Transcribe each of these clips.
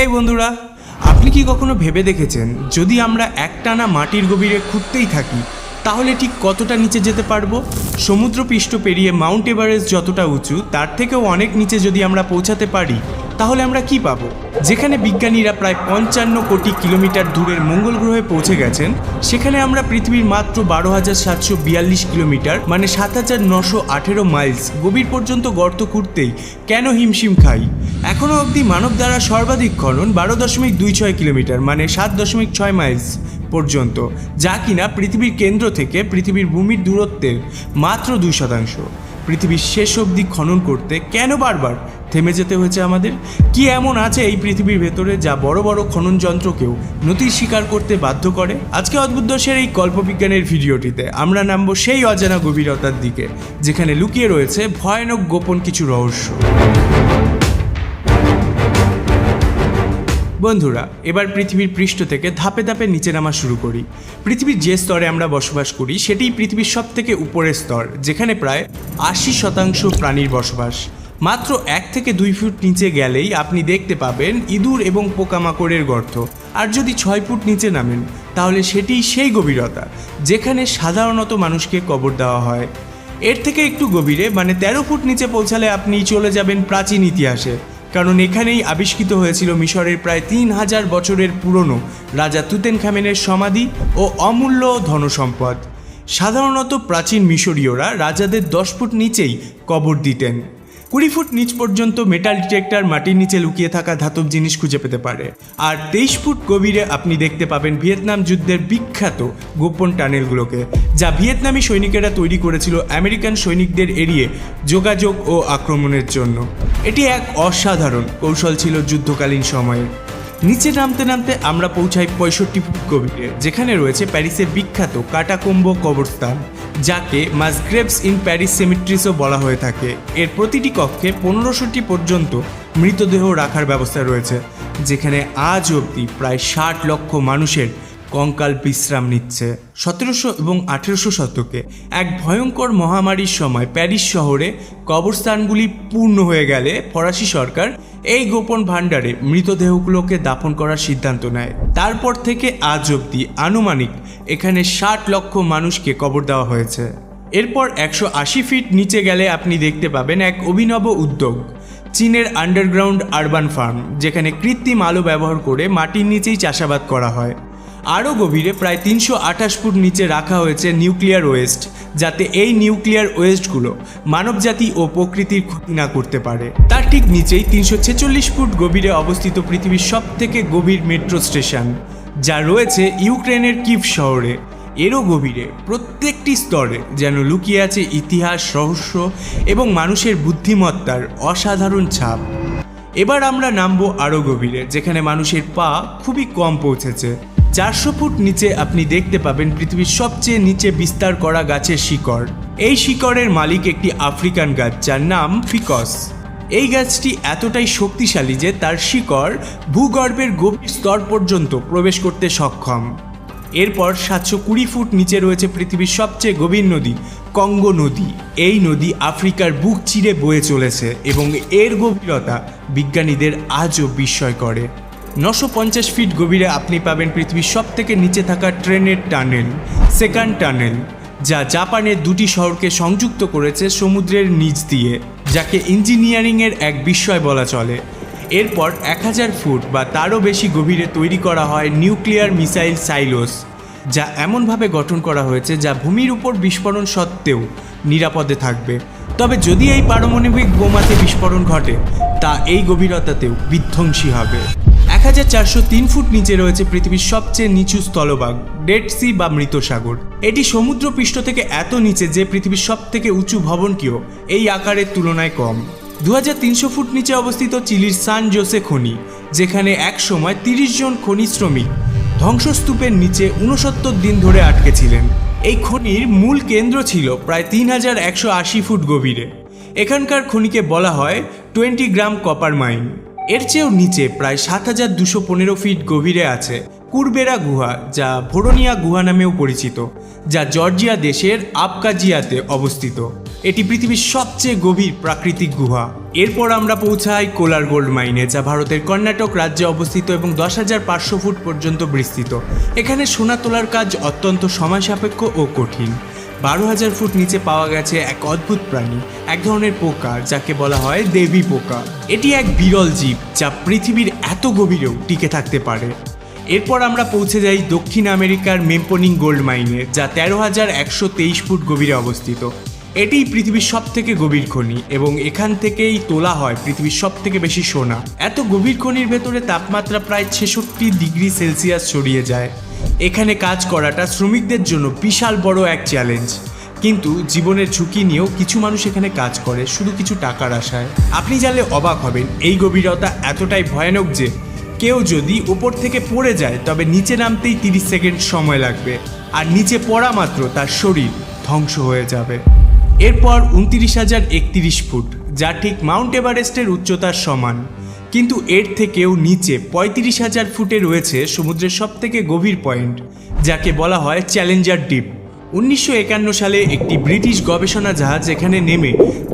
এই বন্ধুরা, আপনি কি কখনো ভেবে দেখেছেন যদি আমরা একটানা মাটির গভীরে খুঁড়তেই থাকি, তাহলে ঠিক কতটা নিচে যেতে পারব? সমুদ্রপৃষ্ঠ পেরিয়ে মাউন্ট এভারেস্ট যতটা উঁচু, তার থেকেও অনেক নিচে যদি আমরা পৌঁছাতে পারি তাহলে আমরা কি পাবো? যেখানে বিজ্ঞানীরা প্রায় পঞ্চান্ন কোটি কিলোমিটার দূরের মঙ্গল গ্রহে পৌঁছে গেছেন, সেখানে আমরা পৃথিবীর মাত্র বারো হাজার সাতশো বিয়াল্লিশ কিলোমিটার মানে সাত হাজার নশো আঠেরো মাইলস গভীর পর্যন্ত গর্ত খুঁড়তেই কেন হিমশিম খাই? এখনও অবধি মানব দ্বারা সর্বাধিক খনন বারো দশমিক দুই ছয় কিলোমিটার মানে সাত দশমিক ছয় মাইলস পর্যন্ত, যা কিনা পৃথিবীর কেন্দ্র থেকে পৃথিবীর ভূমির দূরত্বের মাত্র দুই শতাংশ। পৃথিবীর শেষ অবধি খনন করতে কেন বারবার থেমে যেতে হয়েছে আমাদের? কি এমন আছে এই পৃথিবীর ভেতরে যা বড় বড় খনন যন্ত্রকেও নথি স্বীকার করতে বাধ্য করে? আজকে অদ্ভুত দোষের এই কল্পবিজ্ঞানের ভিডিওটিতে আমরা নামবো সেই অজানা গভীরতার দিকে, যেখানে লুকিয়ে রয়েছে ভয়ানক গোপন কিছু রহস্য। বন্ধুরা, এবার পৃথিবীর পৃষ্ঠ থেকে ধাপে ধাপে নিচে নামা শুরু করি। পৃথিবীর যে স্তরে আমরা বসবাস করি, সেটিই পৃথিবীর সব থেকে উপরের স্তর, যেখানে প্রায় আশি শতাংশ প্রাণীর বসবাস। মাত্র এক থেকে দুই ফুট নিচে গেলেই আপনি দেখতে পাবেন ইঁদুর এবং পোকামাকড়ের গর্ত। আর যদি ছয় ফুট নিচে নামেন, তাহলে সেটিই সেই গভীরতা, যেখানে সাধারণত মানুষকে কবর দেওয়া হয়। এর থেকে একটু গভীরে মানে তেরো ফুট নিচে পৌঁছালে আপনি চলে যাবেন প্রাচীন ইতিহাসে, কারণ এখানেই আবিষ্কৃত হয়েছিল মিশরের প্রায় তিন হাজার বছরের পুরনো রাজা তুতেন খামেনের সমাধি ও অমূল্য ধনসম্পদ। সাধারণত প্রাচীন মিশরীয়রা রাজাদের দশ ফুট নিচেই কবর দিতেন। কুড়ি ফুট নিচ পর্যন্ত মেটাল ডিটেক্টর মাটির নিচে লুকিয়ে থাকা ধাতব জিনিস খুঁজে পেতে পারে। আর তেইশ ফুট গভীরে আপনি দেখতে পাবেন ভিয়েতনাম যুদ্ধের বিখ্যাত গোপন টানেলগুলোকে, যা ভিয়েতনামি সৈনিকেরা তৈরি করেছিল আমেরিকান সৈনিকদের এড়িয়ে যোগাযোগ ও আক্রমণের জন্য। এটি এক অসাধারণ কৌশল ছিল যুদ্ধকালীন সময়ে। নিচে নামতে নামতে আমরা পৌঁছাই পঁয়ষট্টি ফুট গভীরে যেখানে রয়েছে প্যারিসের বিখ্যাত কাটাকুম্ভ কবরস্থান, যাকে মাসগ্রেভস ইন প্যারিস সেমিট্রিসও বলা হয়ে থাকে। এর প্রতিটি কক্ষে পনেরোশোটি পর্যন্ত মৃতদেহ রাখার ব্যবস্থা রয়েছে, যেখানে আজ অবধি প্রায় ষাট লক্ষ মানুষের কঙ্কাল বিশ্রাম নিচ্ছে। সতেরোশো এবং আঠেরোশো শতকে এক ভয়ঙ্কর মহামারীর সময় প্যারিস শহরে কবরস্থানগুলি পূর্ণ হয়ে গেলে ফরাসি সরকার এই গোপন ভাণ্ডারে মৃতদেহগুলোকে দাফন করার সিদ্ধান্ত নেয়। তারপর থেকে আজ অবধি আনুমানিক এখানে ষাট লক্ষ মানুষকে কবর দেওয়া হয়েছে। এরপর একশো আশি ফিট নিচে গেলে আপনি দেখতে পাবেন এক অভিনব উদ্যোগ। চীনের আন্ডারগ্রাউন্ড আরবান ফার্ম, যেখানে কৃত্রিম আলো ব্যবহার করে মাটির নিচেই চাষাবাদ করা হয়। আরও গভীরে প্রায় তিনশো আঠাশ ফুট নিচে রাখা হয়েছে নিউক্লিয়ার ওয়েস্ট, যাতে এই নিউক্লিয়ার ওয়েস্টগুলো মানবজাতি ও প্রকৃতির ক্ষতি না করতে পারে। তার ঠিক নিচেই তিনশো ছেচল্লিশ ফুট গভীরে অবস্থিত পৃথিবীর সব থেকে গভীর মেট্রো স্টেশন, যা রয়েছে ইউক্রেনের কিভ শহরে। এরও গভীরে, প্রত্যেকটি স্তরে যেন লুকিয়ে আছে ইতিহাস, রহস্য এবং মানুষের বুদ্ধিমত্তার অসাধারণ ছাপ। এবার আমরা নামবো আরও গভীরে, যেখানে মানুষের পা খুবই কম পৌঁছেছে। চারশো ফুট নিচে আপনি দেখতে পাবেন পৃথিবীর সবচেয়ে নিচে বিস্তার করা গাছের শিকড়। এই শিকড়ের মালিক একটি আফ্রিকান গাছ যার নাম ফিকস। এই গাছটি এতটাই শক্তিশালী যে তার শিকড় ভূগর্ভের গভীর স্তর পর্যন্ত প্রবেশ করতে সক্ষম। এরপর সাতশো কুড়ি ফুট নিচে রয়েছে পৃথিবীর সবচেয়ে গভীর নদী, কঙ্গো নদী। এই নদী আফ্রিকার বুক চিরে বয়ে চলেছে এবং এর গভীরতা বিজ্ঞানীদের আজও বিস্ময় করে। নশো পঞ্চাশ ফিট গভীরে আপনি পাবেন পৃথিবীর সব থেকে নিচে থাকা ট্রেনের টানেল সেকেন্ড টানেল, যা জাপানের দুটি শহরকে সংযুক্ত করেছে সমুদ্রের নিচ দিয়ে, যাকে ইঞ্জিনিয়ারিংয়ের এক বিস্ময় বলা চলে। এরপর এক হাজার ফুট বা তারও বেশি গভীরে তৈরি করা হয় নিউক্লিয়ার মিসাইল সাইলোস, যা এমনভাবে গঠন করা হয়েছে যা ভূমির উপর বিস্ফোরণ সত্ত্বেও নিরাপদে থাকবে। তবে যদি এই পারমাণবিক বোমাতে বিস্ফোরণ ঘটে, তা এই গভীরতাতেও বিধ্বংসী হবে। হাজার চারশো তিন ফুট নিচে রয়েছে পৃথিবীর সবচেয়ে নিচু স্থলভাগ ডেড সি বা মৃত সাগর এটি সমুদ্র পৃষ্ঠ থেকে এত নিচে যে পৃথিবীর সব থেকে উঁচু ভবনটিও এই আকারের তুলনায় কম। দু ফুট নিচে অবস্থিত চিলির সান জোসে খনি, যেখানে এক সময় তিরিশ জন খনি শ্রমিক ধ্বংসস্তূপের নিচে উনসত্তর দিন ধরে আটকে ছিলেন। এই খনির মূল কেন্দ্র ছিল প্রায় তিন হাজার একশো আশি ফুট গভীরে। এখানকার খনিকে বলা হয় টোয়েন্টি গ্রাম কপার মাইন। এর চেয়েও নিচে প্রায় সাত হাজার দুশো পনেরো ফিট গভীরে আছে কুরবেরা গুহা, যা ভোরোনিয়া গুহা নামেও পরিচিত, যা জর্জিয়া দেশের আবকাজিয়াতে অবস্থিত। এটি পৃথিবীর সবচেয়ে গভীর প্রাকৃতিক গুহা। এরপর আমরা পৌঁছাই কোলার গোল্ড মাইনে, যা ভারতের কর্ণাটক রাজ্যে অবস্থিত এবং দশ হাজার পাঁচশো ফুট পর্যন্ত বিস্তৃত। এখানে সোনা তোলার কাজ অত্যন্ত সময় সাপেক্ষ ও কঠিন। বারো হাজার ফুট নিচে পাওয়া গেছে এক অদ্ভুত প্রাণী, এক ধরনের পোকা যাকে বলা হয় দেবী পোকা। এটি এক বিরল জীব, যা পৃথিবীর এত গভীরেও টিকে থাকতে পারে। এরপর আমরা পৌঁছে যাই দক্ষিণ আমেরিকার মেম্পোনিং গোল্ড মাইনে, যা তেরো হাজার একশো তেইশ ফুট গভীরে অবস্থিত। এটিই পৃথিবীর সব থেকে গভীর খনি এবং এখান থেকেই তোলা হয় পৃথিবীর সব থেকে বেশি সোনা। এত গভীর খনির ভেতরে তাপমাত্রা প্রায় ছেষট্টি ডিগ্রি সেলসিয়াস ছড়িয়ে যায়। এখানে কাজ করাটা শ্রমিকদের জন্য বিশাল বড় এক চ্যালেঞ্জ কিন্তু জীবনের ঝুঁকি নিয়েও কিছু মানুষ এখানে কাজ করে, শুধু কিছু টাকার আশায়। আপনি জানলে অবাক হবেন, এই গভীরতা এতটাই ভয়ানক যে কেউ যদি উপর থেকে পড়ে যায়, তবে নিচে নামতেই তিরিশ সেকেন্ড সময় লাগবে, আর নিচে পড়া মাত্র তার শরীর ধ্বংস হয়ে যাবে। এরপর উনত্রিশ হাজার একত্রিশ ফুট, যা ঠিক মাউন্ট এভারেস্টের উচ্চতার সমান। কিন্তু এর থেকেও নিচে পঁয়ত্রিশ হাজার ফুটে রয়েছে সমুদ্রের সবথেকে গভীর পয়েন্ট, যাকে বলা হয় চ্যালেঞ্জার ডিপ। উনিশশো একান্ন সালে একটি ব্রিটিশ গবেষণা জাহাজ এখানে নেমে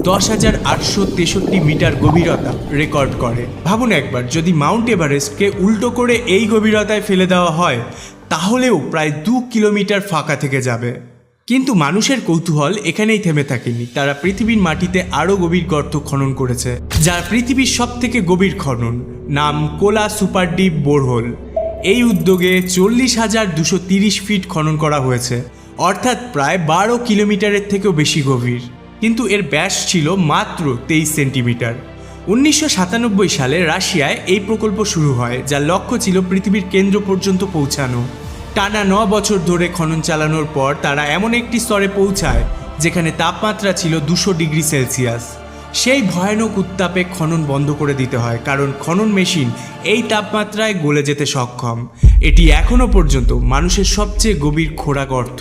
দশ হাজার আটশো তেষট্টি মিটার গভীরতা রেকর্ড করে। ভাবুন একবার, যদি মাউন্ট এভারেস্টকে উল্টো করে এই গভীরতায় ফেলে দেওয়া হয়, তাহলেও প্রায় দু কিলোমিটার ফাঁকা থেকে যাবে। কিন্তু মানুষের কৌতূহল এখানেই থেমে থাকেনি। তারা পৃথিবীর মাটিতে আরও গভীর গর্ত খনন করেছে যা পৃথিবীর সব থেকে গভীর খনন, নাম কোলা সুপার ডিপ বোরহোল। এই উদ্যোগে চল্লিশ হাজার দুশো তিরিশ ফিট খনন করা হয়েছে, অর্থাৎ প্রায় বারো কিলোমিটারের থেকেও বেশি গভীর। কিন্তু এর ব্যাস ছিল মাত্র তেইশ সেন্টিমিটার। উনিশশো সাতানব্বই সালে রাশিয়ায় এই প্রকল্প শুরু হয়, যার লক্ষ্য ছিল পৃথিবীর কেন্দ্র পর্যন্ত পৌঁছানো। টানা ন বছর ধরে খনন চালানোর পর তারা এমন একটি স্তরে পৌঁছায়, যেখানে তাপমাত্রা ছিল দুশো ডিগ্রি সেলসিয়াস। সেই ভয়ানক উত্তাপে খনন বন্ধ করে দিতে হয়, কারণ খনন মেশিন এই তাপমাত্রায় গলে যেতে সক্ষম। এটি এখনও পর্যন্ত মানুষের সবচেয়ে গভীর খোরাক অর্থ,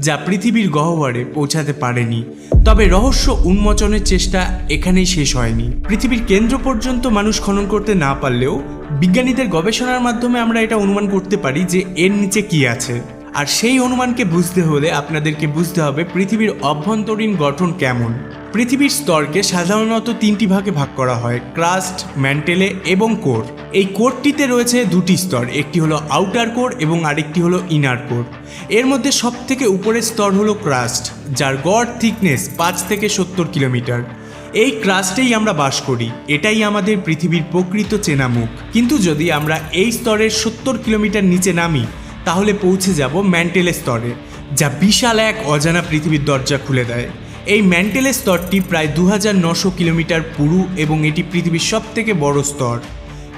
যা পৃথিবীর গহ্বরে পৌঁছাতে পারেনি। তবে রহস্য উন্মোচনের চেষ্টা এখানেই শেষ হয়নি। পৃথিবীর কেন্দ্র পর্যন্ত মানুষ খনন করতে না পারলেও বিজ্ঞানীদের গবেষণার মাধ্যমে আমরা এটা অনুমান করতে পারি যে এর নিচে কি আছে। আর সেই অনুমানকে বুঝতে হলে আপনাদেরকে বুঝতে হবে পৃথিবীর অভ্যন্তরীণ গঠন কেমন। পৃথিবীর স্তরকে সাধারণত তিনটি ভাগে ভাগ করা হয়, ক্রাস্ট, ম্যান্টেলে এবং কোর। এই কোরটিতে রয়েছে দুটি স্তর, একটি হলো আউটার কোর এবং আরেকটি হলো ইনার কোর এর মধ্যে সব থেকে উপরের স্তর হলো ক্রাস্ট যার গড় থিকনেস পাঁচ থেকে সত্তর কিলোমিটার। এই ক্রাস্টেই আমরা বাস করি, এটাই আমাদের পৃথিবীর প্রকৃত চেনা মুখ কিন্তু যদি আমরা এই স্তরের সত্তর কিলোমিটার নিচে নামি, তাহলে পৌঁছে যাব ম্যান্টেলের স্তরে, যা বিশাল এক অজানা পৃথিবীর দরজা খুলে দেয়। এই ম্যান্টেলের স্তরটি প্রায় দু কিলোমিটার পুরু এবং এটি পৃথিবীর সব থেকে বড় স্তর।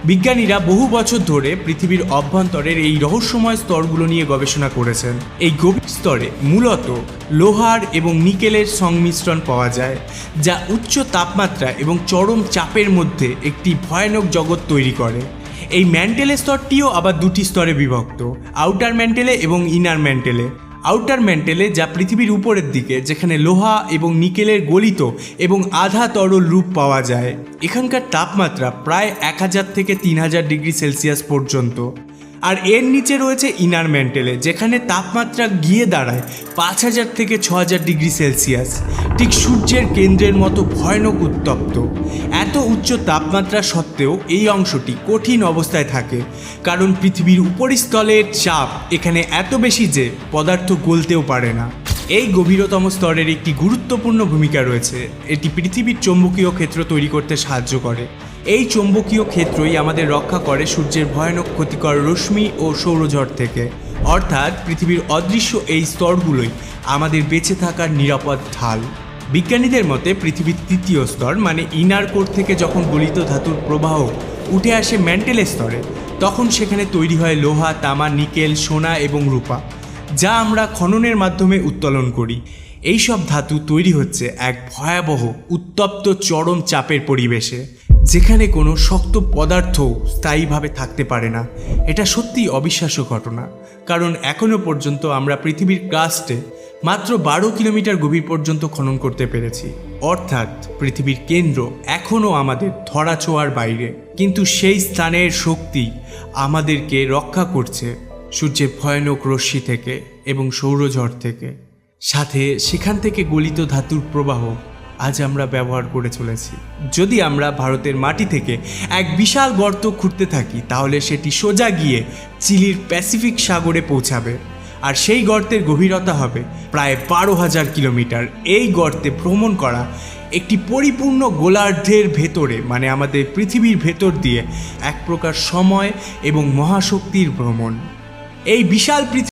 বিজ্ঞানীরা বহু বছর ধরে পৃথিবীর অভ্যন্তরের এই রহস্যময় স্তরগুলো নিয়ে গবেষণা করেছেন। এই গভীর স্তরে মূলত লোহার এবং নিকেলের সংমিশ্রণ পাওয়া যায়, যা উচ্চ তাপমাত্রা এবং চরম চাপের মধ্যে একটি ভয়ানক জগৎ তৈরি করে। এই ম্যান্টেলের স্তরটিও আবার দুটি স্তরে বিভক্ত, আউটার ম্যান্টেলে এবং ইনার ম্যান্টেলে। আউটার ম্যান্টেলে যা পৃথিবীর উপরের দিকে, যেখানে লোহা এবং নিকেলের গলিত এবং আধা তরল রূপ পাওয়া যায়। এখানকার তাপমাত্রা প্রায় এক হাজার থেকে তিন হাজার ডিগ্রি সেলসিয়াস পর্যন্ত। আর এর নিচে রয়েছে ইনার ম্যান্টেলে যেখানে তাপমাত্রা গিয়ে দাঁড়ায় পাঁচ হাজার থেকে ছ হাজার ডিগ্রি সেলসিয়াস। ঠিক সূর্যের কেন্দ্রের মতো ভয়ানক উত্তপ্ত। এত উচ্চ তাপমাত্রা সত্ত্বেও এই অংশটি কঠিন অবস্থায় থাকে, কারণ পৃথিবীর উপরিস্থলের চাপ এখানে এত বেশি যে পদার্থ গলতেও পারে না। এই গভীরতম স্তরের একটি গুরুত্বপূর্ণ ভূমিকা রয়েছে। এটি পৃথিবীর চৌম্বকীয় ক্ষেত্র তৈরি করতে সাহায্য করে। এই চৌম্বকীয় ক্ষেত্রই আমাদের রক্ষা করে সূর্যের ভয়ানক ক্ষতিকর রশ্মি ও সৌরঝড় থেকে। অর্থাৎ পৃথিবীর অদৃশ্য এই স্তরগুলোই আমাদের বেঁচে থাকার নিরাপদ ঢাল। বিজ্ঞানীদের মতে পৃথিবীর তৃতীয় স্তর মানে ইনার কোর থেকে যখন গলিত ধাতুর প্রবাহ উঠে আসে ম্যান্টেলের স্তরে, তখন সেখানে তৈরি হয় লোহা, তামা, নিকেল, সোনা এবং রূপা, যা আমরা খননের মাধ্যমে উত্তোলন করি। এই সব ধাতু তৈরি হচ্ছে এক ভয়াবহ, উত্তপ্ত, চরম চাপের পরিবেশে। যেখানে কোনো শক্ত পদার্থ স্থায়ীভাবে থাকতে পারে না। এটা সত্যিই অবিশ্বাস্য ঘটনা। কারণ এখনও পর্যন্ত আমরা পৃথিবীর ক্রাস্টে মাত্র বারো কিলোমিটার গভীর পর্যন্ত খনন করতে পেরেছি। অর্থাৎ পৃথিবীর কেন্দ্র এখনও আমাদের ধরাছোঁয়ার বাইরে। কিন্তু সেই স্থানের শক্তি আমাদেরকে রক্ষা করছে সূর্যের ভয়ানক রশ্মি থেকে এবং সৌরঝড় থেকে। সাথে সেখান থেকে গলিত ধাতুর প্রবাহ আজ আমরা ব্যবহার করে চলেছি। যদি আমরা ভারতের মাটি থেকে এক বিশাল গর্ত খুঁড়তে থাকি, তাহলে সেটি সোজা গিয়ে চিলির প্যাসিফিক সাগরে পৌঁছাবে। আর সেই গর্তের গভীরতা হবে প্রায় বারো হাজার কিলোমিটার। এই গর্তে ভ্রমণ করা একটি পরিপূর্ণ গোলার্ধের ভেতরে মানে আমাদের পৃথিবীর ভেতর দিয়ে এক প্রকার সময় এবং মহাশক্তির ভ্রমণ। এই বিশাল পৃথিবী